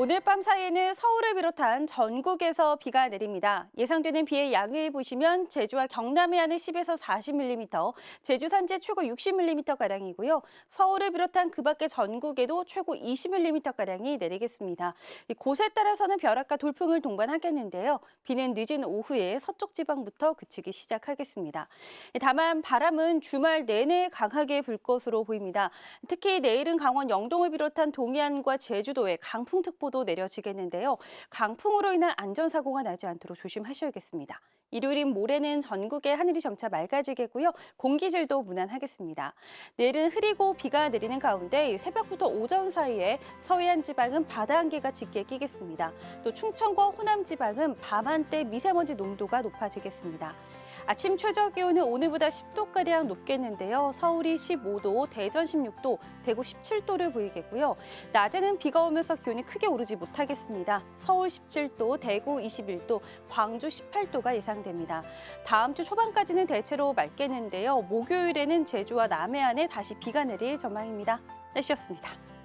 오늘 밤 사이에는 서울을 비롯한 전국에서 비가 내립니다. 예상되는 비의 양을 보시면 제주와 경남의 하늘 10에서 40mm, 제주 산지 최고 60mm가량이고요. 서울을 비롯한 그 밖의 전국에도 최고 20mm가량이 내리겠습니다. 이 곳에 따라서는 벼락과 돌풍을 동반하겠는데요. 비는 늦은 오후에 서쪽 지방부터 그치기 시작하겠습니다. 다만 바람은 주말 내내 강하게 불 것으로 보입니다. 특히 내일은 강원 영동을 비롯한 동해안과 제주도에 강풍특보 도 내려지겠는데요. 강풍으로 인한 안전사고가 나지 않도록 조심하셔야겠습니다. 일요일인 모레는 전국의 하늘이 점차 맑아지겠고요. 공기질도 무난하겠습니다. 내일은 흐리고 비가 내리는 가운데 새벽부터 오전 사이에 서해안 지방은 바다 안개가 짙게 끼겠습니다. 또 충청과 호남 지방은 밤 한때 미세먼지 농도가 높아지겠습니다. 아침 최저 기온은 오늘보다 10도가량 높겠는데요. 서울이 15도, 대전 16도, 대구 17도를 보이겠고요. 낮에는 비가 오면서 기온이 크게 오르지 못하겠습니다. 서울 17도, 대구 21도, 광주 18도가 예상됩니다. 다음 주 초반까지는 대체로 맑겠는데요. 목요일에는 제주와 남해안에 다시 비가 내릴 전망입니다. 날씨였습니다.